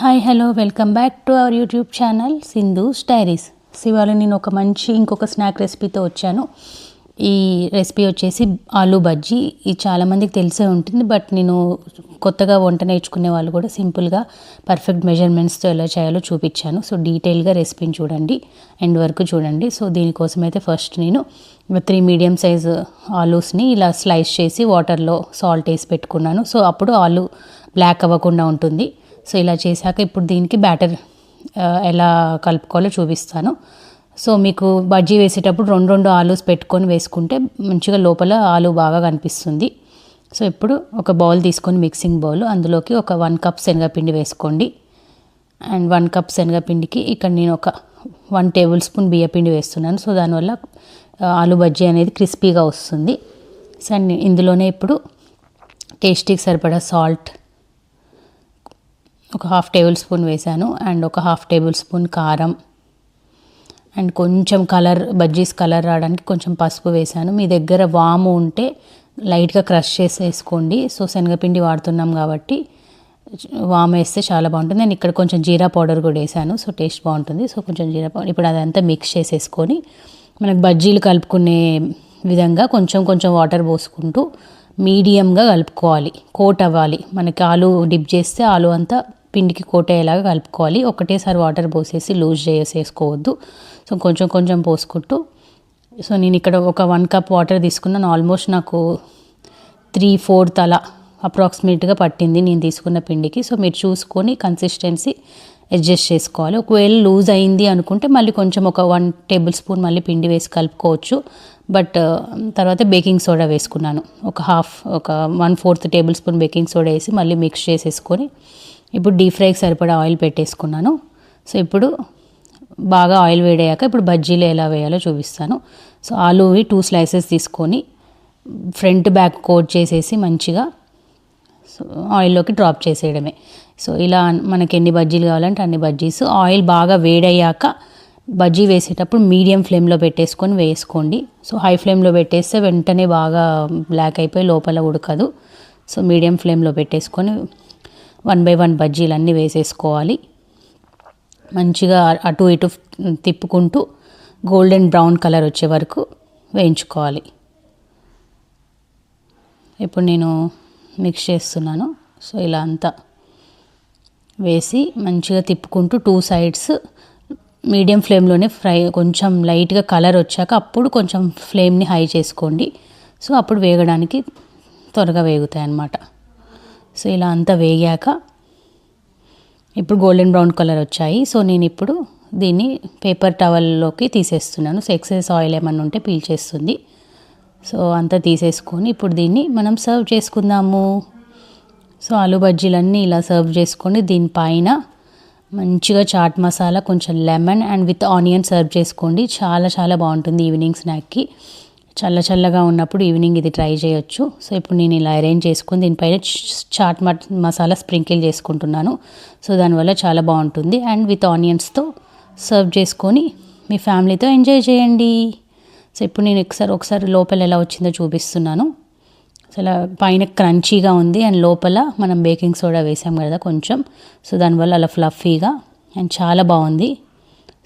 Hi hello welcome back to our YouTube channel Sindhu stories ఇవాళ నేను ఒక మంచి ఇంకొక స్నాక్ రెసిపీతో వచ్చాను. ఈ రెసిపీ వచ్చేసి ఆలూ బజ్జీ. ఇది చాలామందికి తెలిసే ఉంటుంది బట్ నేను కొత్తగా వంట నేర్చుకునే వాళ్ళు కూడా సింపుల్గా పర్ఫెక్ట్ మెజర్మెంట్స్తో ఎలా చేయాలో చూపించాను. సో డీటెయిల్గా రెసిపీని చూడండి ఎండ్ వరకు చూడండి. సో దీనికోసం అయితే ఫస్ట్ నేను త్రీ మీడియం సైజ్ ఆలూస్ని ఇలా స్లైస్ చేసి వాటర్లో సాల్ట్ వేసి పెట్టుకున్నాను. సో అప్పుడు ఆలు బ్లాక్ అవ్వకుండా ఉంటుంది. సో ఇలా చేశాక ఇప్పుడు దీనికి బ్యాటర్ ఎలా కలుపుకోవాలో చూపిస్తాను. సో మీకు బజ్జీ వేసేటప్పుడు రెండు రెండు ఆలూస్ పెట్టుకొని వేసుకుంటే మంచిగా లోపల ఆలు బాగా కనిపిస్తుంది. సో ఇప్పుడు ఒక బౌల్ తీసుకొని మిక్సింగ్ బౌల్ అందులోకి ఒక వన్ కప్ శనగపిండి వేసుకోండి. అండ్ వన్ కప్ శనగపిండికి ఇక్కడ నేను ఒక వన్ టేబుల్ స్పూన్ బియ్యపిండి వేస్తున్నాను. సో దానివల్ల ఆలు బజ్జీ అనేది క్రిస్పీగా వస్తుంది. సో ఇందులోనే ఇప్పుడు టేస్టీకి సరిపడా సాల్ట్ ఒక హాఫ్ టేబుల్ స్పూన్ వేసాను అండ్ ఒక హాఫ్ టేబుల్ స్పూన్ కారం. అండ్ కొంచెం కలర్ బజ్జీస్ కలర్ రావడానికి కొంచెం పసుపు వేసాను మీ దగ్గర వాము ఉంటే లైట్గా క్రష్ చేసి వేసుకోండి సో శనగపిండి వాడుతున్నాం కాబట్టి వామ్ వేస్తే చాలా బాగుంటుంది. నేను ఇక్కడ కొంచెం జీరా పౌడర్ కూడా వేసాను సో టేస్ట్ బాగుంటుంది. సో కొంచెం జీరా పౌడర్ ఇప్పుడు అదంతా మిక్స్ చేసేసుకొని మనకు బజ్జీలు కలుపుకునే విధంగా కొంచెం కొంచెం వాటర్ పోసుకుంటూ మీడియంగా కలుపుకోవాలి. కోట్ అవ్వాలి. మనకి ఆలు డిప్ చేస్తే ఆలు అంతా పిండికి కోటేలాగా కలుపుకోవాలి. ఒకటేసారి వాటర్ పోసేసి లూజ్ చేసేసుకోవద్దు. సో కొంచెం కొంచెం పోసుకుంటూ. సో నేను ఇక్కడ ఒక వన్ కప్ వాటర్ తీసుకున్నాను. ఆల్మోస్ట్ నాకు త్రీ ఫోర్త్ అలా అప్రాక్సిమేట్గా పట్టింది నేను తీసుకున్న పిండికి. సో మీరు చూసుకొని కన్సిస్టెన్సీ అడ్జస్ట్ చేసుకోవాలి. ఒకవేళ లూజ్ అయింది అనుకుంటే మళ్ళీ కొంచెం ఒక వన్ టేబుల్ స్పూన్ మళ్ళీ పిండి వేసి కలుపుకోవచ్చు. బట్ తర్వాత బేకింగ్ సోడా వేసుకున్నాను. ఒక హాఫ్ ఒక one fourth tablespoon baking soda వేసి మళ్ళీ మిక్స్ చేసేసుకొని ఇప్పుడు డీప్ ఫ్రైకి సరిపడా ఆయిల్ పెట్టేసుకున్నాను. సో ఇప్పుడు బాగా ఆయిల్ వేడయ్యాక ఇప్పుడు బజ్జీలు ఎలా వేయాలో చూపిస్తాను. సో ఆలూవి టూ స్లైసెస్ తీసుకొని ఫ్రంట్ బ్యాక్ కోట్ చేసేసి మంచిగా సో ఆయిల్లోకి డ్రాప్ చేసేయడమే. సో ఇలా మనకి ఎన్ని బజ్జీలు కావాలంటే అన్ని బజ్జీస్. ఆయిల్ బాగా వేడయ్యాక బజ్జీ వేసేటప్పుడు మీడియం ఫ్లేమ్లో పెట్టేసుకొని వేసుకోండి. సో హై ఫ్లేమ్లో పెట్టేస్తే వెంటనే బాగా బ్లాక్ అయిపోయి లోపల ఉడకదు. సో మీడియం ఫ్లేమ్లో పెట్టేసుకొని వన్ బై వన్ బజ్జీలు అన్నీ వేసేసుకోవాలి. మంచిగా అటు ఇటు తిప్పుకుంటూ గోల్డెన్ బ్రౌన్ కలర్ వచ్చే వరకు వేయించుకోవాలి. ఇప్పుడు నేను మిక్స్ చేస్తున్నాను. సో ఇలా అంతా వేసి మంచిగా తిప్పుకుంటూ టూ సైడ్స్ మీడియం ఫ్లేమ్లోనే ఫ్రై కొంచెం లైట్గా కలర్ వచ్చాక అప్పుడు కొంచెం ఫ్లేమ్ని హై చేసుకోండి. సో అప్పుడు వేగడానికి త్వరగా వేగుతాయి అన్నమాట సో ఇలా అంతా వేగాక ఇప్పుడు గోల్డెన్ బ్రౌన్ కలర్ వచ్చాయి. సో నేను ఇప్పుడు దీన్ని పేపర్ టవల్లోకి తీసేస్తున్నాను. సో ఎక్సెస్ ఆయిల్ ఏమన్నా ఉంటే పీల్చేస్తుంది. సో అంతా తీసేసుకొని ఇప్పుడు దీన్ని మనం సర్వ్ చేసుకుందాము. సో ఆలు బజ్జీలన్నీ ఇలా సర్వ్ చేసుకొని దీనిపైన మంచిగా చాట్ మసాలా కొంచెం lemon and with onion serve చేసుకోండి. చాలా చాలా బాగుంటుంది ఈవినింగ్ స్నాక్కి. చల్ల చల్లగా ఉన్నప్పుడు ఈవినింగ్ ఇది ట్రై చేయొచ్చు. సో ఇప్పుడు నేను ఇలా అరేంజ్ చేసుకుని దీనిపైన చాట్ మసాలా స్ప్రింకిల్ చేసుకుంటున్నాను. సో దానివల్ల చాలా బాగుంటుంది. అండ్ విత్ ఆనియన్స్తో సర్వ్ చేసుకొని మీ ఫ్యామిలీతో ఎంజాయ్ చేయండి. సో ఇప్పుడు నేను ఒకసారి ఒకసారి లోపల ఎలా వచ్చిందో చూపిస్తున్నాను. అసలు పైన క్రంచీగా ఉంది. అండ్ లోపల మనం బేకింగ్ సోడా వేసాం కదా కొంచెం. సో దానివల్ల అలా ఫ్లఫీగా అండ్ చాలా బాగుంది.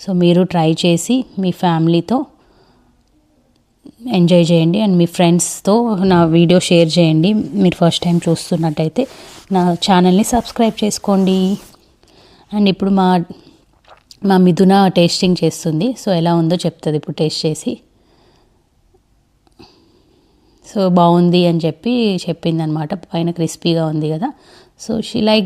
సో మీరు ట్రై చేసి మీ ఫ్యామిలీతో ఎంజాయ్ చేయండి అండ్ మీ ఫ్రెండ్స్తో నా వీడియో షేర్ చేయండి. మీరు ఫస్ట్ టైం చూస్తున్నట్టయితే నా ఛానల్ని సబ్స్క్రైబ్ చేసుకోండి. అండ్ ఇప్పుడు మా మా మిథున టేస్టింగ్ చేస్తుంది. సో ఎలా ఉందో చెప్తుంది ఇప్పుడు టేస్ట్ చేసి. సో బాగుంది అని చెప్పి చెప్పింది అనమాట పైన క్రిస్పీగా ఉంది కదా. So she like